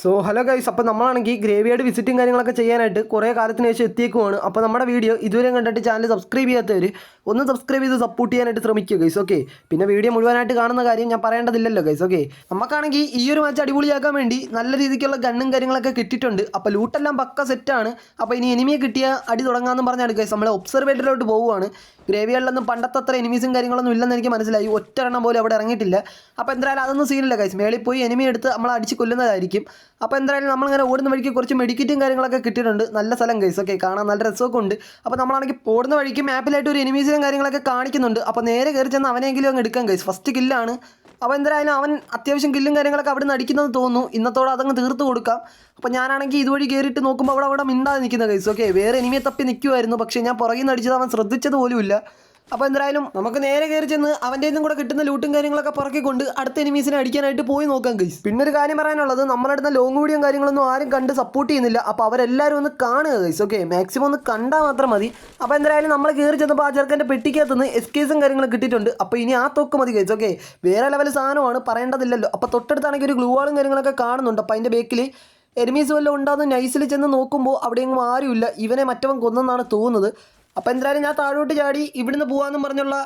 So hello guys അപ്പോൾ നമ്മളാണെങ്കിൽ graveyard വിസിറ്റും കാര്യങ്ങളൊക്കെ ചെയ്യാനായിട്ട് കുറേ കാലത്തിന് ശേഷം എത്തിയേക്കുവാണ്. അപ്പോൾ നമ്മുടെ വീഡിയോ ഇതുവരെ കണ്ടിട്ട് ചാനൽ സബ്സ്ക്രൈബ് ചെയ്യാത്തവർ ഒന്ന് സബ്സ്ക്രൈബ് ചെയ്ത് സപ്പോർട്ട് ചെയ്യാനായിട്ട് ശ്രമിക്കുക ഗൈസ് ഓക്കെ പിന്നെ വീഡിയോ മുഴുവനായിട്ട് കാണുന്ന കാര്യം ഞാൻ പറയേണ്ടതില്ലല്ലോ ഗൈസ് ഓക്കെ നമുക്കാണെങ്കിൽ ഈ ഒരു മാച്ച് അടിപൊളിയാക്കാൻ വേണ്ടി നല്ല രീതിക്കുള്ള ഗണ്ണും കാര്യങ്ങളൊക്കെ കിട്ടിയിട്ടുണ്ട്. അപ്പോൾ ലൂട്ടെല്ലാം പക്ക സെറ്റാണ് അപ്പോൾ ഇനി എനിമിയെ കിട്ടിയ അടി തുടങ്ങാമെന്ന് പറഞ്ഞാണ് ഗൈസ് നമ്മൾ ഒബ്സർവേറ്ററിലോട്ട് പോവുകയാണ് ഗ്രേവിയാർഡിലൊന്നും പണ്ടത്തെ അത്ര എനിമീസും കാര്യങ്ങളൊന്നും ഇല്ലെന്ന് എനിക്ക് മനസ്സിലായി. ഒറ്റ എണ്ണം പോലും അവിടെ ഇറങ്ങിയിട്ടില്ല. അപ്പോൾ എന്തായാലും അതൊന്നും സീനില്ല ഗൈസ് മേളിൽ പോയി എനിമി എടുത്ത് നമ്മൾ അടിച്ച് കൊല്ലുന്നതായിരിക്കും. അപ്പോൾ എന്തായാലും നമ്മളിങ്ങനെ ഓടുന്ന വഴിക്ക് കുറച്ച് മെഡിക്കറ്റും കാര്യങ്ങളൊക്കെ കിട്ടിയിട്ടുണ്ട്. നല്ല സ്ഥലം ഗൈസ് ഓക്കെ കാണാൻ നല്ല രസമൊക്കെ ഉണ്ട്. അപ്പോൾ നമ്മളാണെങ്കിൽ ഓടുന്ന വഴിക്ക് മാപ്പിലായിട്ട് ഒരു എനിമീസിനും കാര്യങ്ങളൊക്കെ കാണിക്കുന്നുണ്ട്. അപ്പോൾ നേരെ കയറി ചെന്ന് അവനെങ്കിലും അങ്ങ് എടുക്കാൻ ഗൈസ് ഫസ്റ്റ് കില്ലാണ് അപ്പോൾ എന്തായാലും അവൻ അത്യാവശ്യം കില്ലും കാര്യങ്ങളൊക്കെ അവിടെ നിന്ന് അടിക്കുന്നത് തോന്നുന്നു. ഇന്നത്തോടെ അതങ്ങ് തീർത്ത് കൊടുക്കാം. അപ്പോൾ ഞാനാണെങ്കിൽ ഇതുവഴി കയറിയിട്ട് നോക്കുമ്പോൾ അവിടെ അവിടെ മിണ്ടാതെ നിൽക്കുന്ന ഗൈസ് ഓക്കെ വേറെ എനിമിയെ തപ്പി നിൽക്കുമായിരുന്നു പക്ഷേ ഞാൻ പുറകിൽ നിന്ന് അടിച്ചത് അവൻ ശ്രദ്ധിച്ചത് പോലുമില്ല അപ്പോൾ എന്തായാലും നമുക്ക് നേരെ കയറി ചെന്ന് അവന്റെ നിന്നും കൂടെ കിട്ടുന്ന ലൂട്ടും കാര്യങ്ങളൊക്കെ പറക്കിക്കൊണ്ട് അടുത്ത എനിമീസിനെ അടിക്കാനായിട്ട് പോയി നോക്കാം ഗൈസ് പിന്നെ ഒരു കാര്യം പറയാനുള്ളത് നമ്മുടെ അടുത്ത ലോങ് വീഡിയോയും കാര്യങ്ങളൊന്നും ആരും കണ്ട് സപ്പോർട്ട് ചെയ്യുന്നില്ല. അപ്പോൾ അവരെല്ലാവരും ഒന്ന് കാണുക ഗൈസ് ഓക്കെ മാക്സിമം ഒന്ന് കണ്ടാൽ മാത്രം മതി. അപ്പോൾ എന്തായാലും നമ്മൾ കയറി ചെന്നപ്പോൾ ആ ചെറുക്കന്റെ പെട്ടിക്കകത്ത് നിന്ന് എസ്കേസും കാര്യങ്ങളും കിട്ടിയിട്ടുണ്ട്. അപ്പോൾ ഇനി ആ തോക്ക് മതി ഗൈസ് ഓക്കെ വേറെ ലെവൽ സാധനമാണ് പറയേണ്ടതില്ലല്ലോ. അപ്പോൾ തൊട്ടടുത്താണെങ്കിൽ ഒരു ഗ്ലൂവാളും കാര്യങ്ങളൊക്കെ കാണുന്നുണ്ട്. അപ്പോൾ അതിന്റെ ബേക്കിൽ എനിമീസ് വല്ലതും ഉണ്ടാകുന്ന നൈസിൽ ചെന്ന് നോക്കുമ്പോൾ അവിടെയെങ്കിലും ആരുമില്ല. ഇവനെ മറ്റവൻ കൊന്നെന്നാണ് തോന്നുന്നത്. അപ്പോൾ എന്തായാലും ഞാൻ താഴോട്ട് ചാടി ഇവിടുന്ന് പോകാമെന്നും പറഞ്ഞുള്ള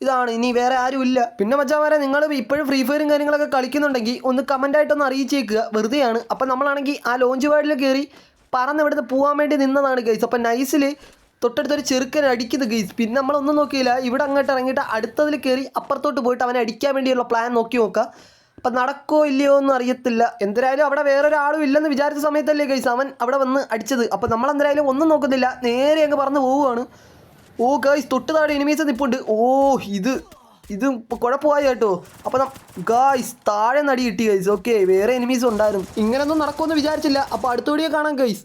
ഇതാണ്. ഇനി വേറെ ആരും ഇല്ല പിന്നെ മച്ചാമാരെ നിങ്ങൾ ഇപ്പോഴും ഫ്രീ ഫയറും കാര്യങ്ങളൊക്കെ കളിക്കുന്നുണ്ടെങ്കിൽ ഒന്ന് കമന്റായിട്ടൊന്ന് അറിയിച്ചേക്കുക. വെറുതെയാണ്. അപ്പം നമ്മളാണെങ്കിൽ ആ ലോഞ്ച് പാഡിൽ കയറി പറന്ന് ഇവിടുന്ന് പോകാൻ വേണ്ടി നിന്നതാണ് ഗൈസ് അപ്പം നൈസിൽ തൊട്ടടുത്തൊരു ചെറുക്കൻ അടിക്കുന്നത് ഗൈസ് പിന്നെ നമ്മളൊന്നും നോക്കിയില്ല. ഇവിടെ അങ്ങോട്ട് ഇറങ്ങിയിട്ട് അടുത്തതിൽ കയറി അപ്പുറത്തോട്ട് പോയിട്ട് അവനെ അടിക്കാൻ വേണ്ടിയുള്ള പ്ലാൻ നോക്കി നോക്കുക. അപ്പം നടക്കോ ഇല്ലയോ എന്ന് അറിയത്തില്ല. എന്തായാലും അവിടെ വേറൊരാളും ഇല്ലെന്ന് വിചാരിച്ച സമയത്തല്ലേ ഗൈസ് അവൻ അവിടെ വന്ന് അടിച്ചത്. അപ്പം നമ്മൾ എന്തായാലും ഒന്നും നോക്കുന്നില്ല. നേരെ അങ്ങ് പറന്ന് പോവുകയാണ്. ഓ ഗൈസ് തൊട്ട് താഴെ എനിമീസ് നിപ്പുണ്ട്. ഓ ഇത് ഇത് കുഴപ്പമായി കേട്ടോ. അപ്പം ഗായ്സ് താഴെ നടി കിട്ടി ഗൈസ് ഓക്കെ വേറെ എനിമീസ് ഉണ്ടായിരുന്നു. ഇങ്ങനൊന്നും നടക്കുമെന്ന് വിചാരിച്ചില്ല. അപ്പോൾ അടുത്ത വീഡിയോ കാണാം ഗൈസ്